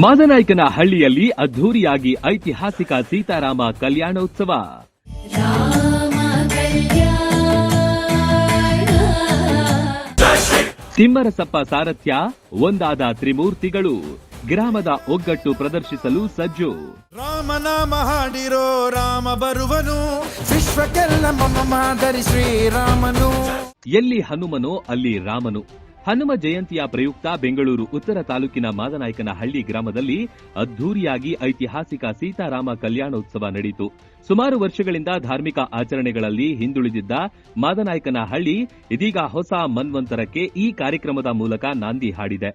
ಮಾದನಾಯಕನ ಹಳ್ಳಿಯಲ್ಲಿ ಅದ್ಧೂರಿಯಾಗಿ ಐತಿಹಾಸಿಕ ಸೀತಾರಾಮ ಕಲ್ಯಾಣೋತ್ಸವ. ತಿಮ್ಮರಸಪ್ಪ ಸಾರಥ್ಯ ಒಂದಾದ ತ್ರಿಮೂರ್ತಿಗಳು ಗ್ರಾಮದ ಒಗ್ಗಟ್ಟು ಪ್ರದರ್ಶಿಸಲು ಸಜ್ಜು. ರಾಮನ ಮಹಾಡಿರೋ ರಾಮ ಬರುವನು ವಿಶ್ವಕ್ಕೆಲ್ಲ ಶ್ರೀರಾಮನು. ಎಲ್ಲಿ ಹನುಮನೋ ಅಲ್ಲಿ ರಾಮನು. ಹನುಮ ಜಯಂತಿಯ ಪ್ರಯುಕ್ತ ಬೆಂಗಳೂರು ಉತ್ತರ ತಾಲೂಕಿನ ಮಾದನಾಯಕನಹಳ್ಳಿ ಗ್ರಾಮದಲ್ಲಿ ಅದ್ದೂರಿಯಾಗಿ ಐತಿಹಾಸಿಕ ಸೀತಾರಾಮ ಕಲ್ಯಾಣೋತ್ಸವ ನಡೆಯಿತು ಸುಮಾರು ವರ್ಷಗಳಿಂದ ಧಾರ್ಮಿಕ ಆಚರಣೆಗಳಲ್ಲಿ ಹಿಂದುಳಿದಿದ್ದ ಮಾದನಾಯಕನಹಳ್ಳಿ ಇದೀಗ ಹೊಸ ಮನ್ವಂತರಕ್ಕೆ ಈ ಕಾರ್ಯಕ್ರಮದ ಮೂಲಕ ನಾಂದಿ ಹಾಡಿದೆ.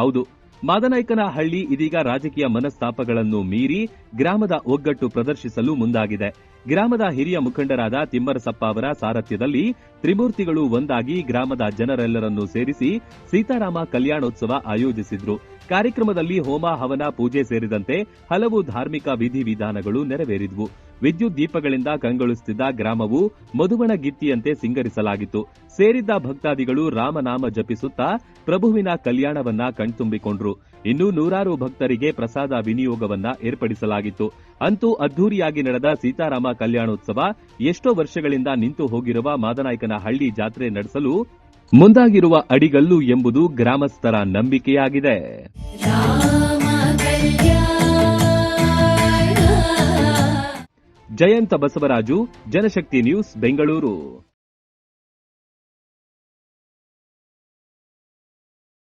ಹೌದು ಮಾದನಾಯಕನ ಹಳ್ಳಿ ಇದೀಗ ರಾಜಕೀಯ ಮನಸ್ತಾಪಗಳನ್ನು ಮೀರಿ ಗ್ರಾಮದ ಒಗ್ಗಟ್ಟು ಪ್ರದರ್ಶಿಸಲು ಮುಂದಾಗಿದೆ. ಗ್ರಾಮದ ಹಿರಿಯ ಮುಖಂಡರಾದ ತಿಮ್ಮರಸಪ್ಪ ಅವರ ಸಾರಥ್ಯದಲ್ಲಿ ತ್ರಿಮೂರ್ತಿಗಳು ಒಂದಾಗಿ ಗ್ರಾಮದ ಜನರೆಲ್ಲರನ್ನೂ ಸೇರಿಸಿ ಸೀತಾರಾಮ ಕಲ್ಯಾಣೋತ್ಸವ ಆಯೋಜಿಸಿದ್ರು. ಕಾರ್ಯಕ್ರಮದಲ್ಲಿ ಹೋಮ, ಹವನ, ಪೂಜೆ ಸೇರಿದಂತೆ ಹಲವು ಧಾರ್ಮಿಕ ವಿಧಿವಿಧಾನಗಳು ನೆರವೇರಿದ್ವು. ವಿದ್ಯುತ್ ದೀಪಗಳಿಂದ ಕಂಗೊಳಿಸುತ್ತಿದ್ದ ಗ್ರಾಮವು ಮಧುವಣ ಗಿತ್ತಿಯಂತೆ ಸಿಂಗರಿಸಲಾಗಿತ್ತು. ಸೇರಿದ್ದ ಭಕ್ತಾದಿಗಳು ರಾಮನಾಮ ಜಪಿಸುತ್ತಾ ಪ್ರಭುವಿನ ಕಲ್ಯಾಣವನ್ನ ಕಣ್ತುಂಬಿಕೊಂಡ್ರು. ಇನ್ನು ನೂರಾರು ಭಕ್ತರಿಗೆ ಪ್ರಸಾದ ವಿನಿಯೋಗವನ್ನ ಏರ್ಪಡಿಸಲಾಗಿತ್ತು. ಅಂತೂ ಅದ್ದೂರಿಯಾಗಿ ನಡೆದ ಸೀತಾರಾಮ ಕಲ್ಯಾಣೋತ್ಸವ ಎಷ್ಟೋ ವರ್ಷಗಳಿಂದ ನಿಂತು ಹೋಗಿರುವ ಮಾದನಾಯಕನ ಹಳ್ಳಿ ಜಾತ್ರೆ ನಡೆಸಲು ಮುಂದಾಗಿರುವ ಅಡಿಗಲ್ಲು ಎಂಬುದು ಗ್ರಾಮಸ್ಥರ ನಂಬಿಕೆಯಾಗಿದೆ. ಜಯಂತ ಬಸವರಾಜು, ಜನಶಕ್ತಿ ನ್ಯೂಸ್, ಬೆಂಗಳೂರು.